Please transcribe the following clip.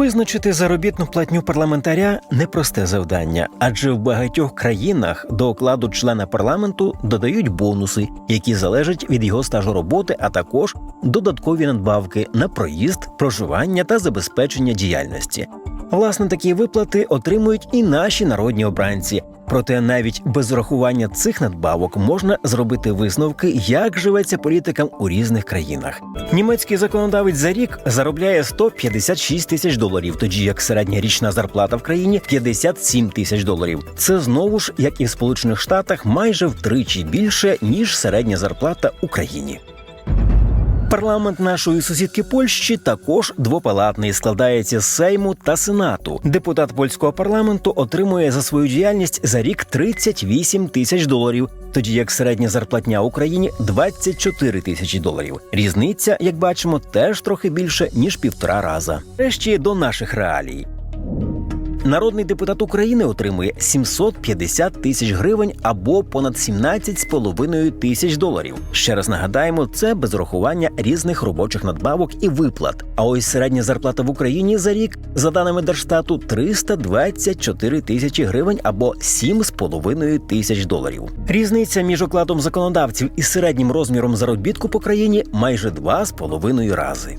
Визначити заробітну платню парламентаря непросте завдання, адже в багатьох країнах до окладу члена парламенту додають бонуси, які залежать від його стажу роботи, а також додаткові надбавки на проїзд, проживання та забезпечення діяльності. Власне, такі виплати отримують і наші народні обранці. Проте навіть без урахування цих надбавок можна зробити висновки, як живеться політикам у різних країнах. Німецький законодавець за рік заробляє 156 тисяч доларів, тоді як середня річна зарплата в країні 57 тисяч доларів. Це знову ж, як і в Сполучених Штатах, майже втричі більше ніж середня зарплата Україні. Парламент нашої сусідки Польщі також двопалатний, складається з Сейму та Сенату. Депутат польського парламенту отримує за свою діяльність за рік 38 тисяч доларів, тоді як середня зарплатня в Україні 24 тисячі доларів. Різниця, як бачимо, теж трохи більше ніж півтора раза. Решті до наших реалій. Народний депутат України отримує 750 тисяч гривень або понад 17,5 тисяч доларів. Ще раз нагадаємо, це без рахування різних робочих надбавок і виплат. А ось середня зарплата в Україні за рік, за даними Держстату, 324 тисячі гривень або 7,5 тисяч доларів. Різниця між окладом законодавців і середнім розміром заробітку по країні майже 2,5 рази.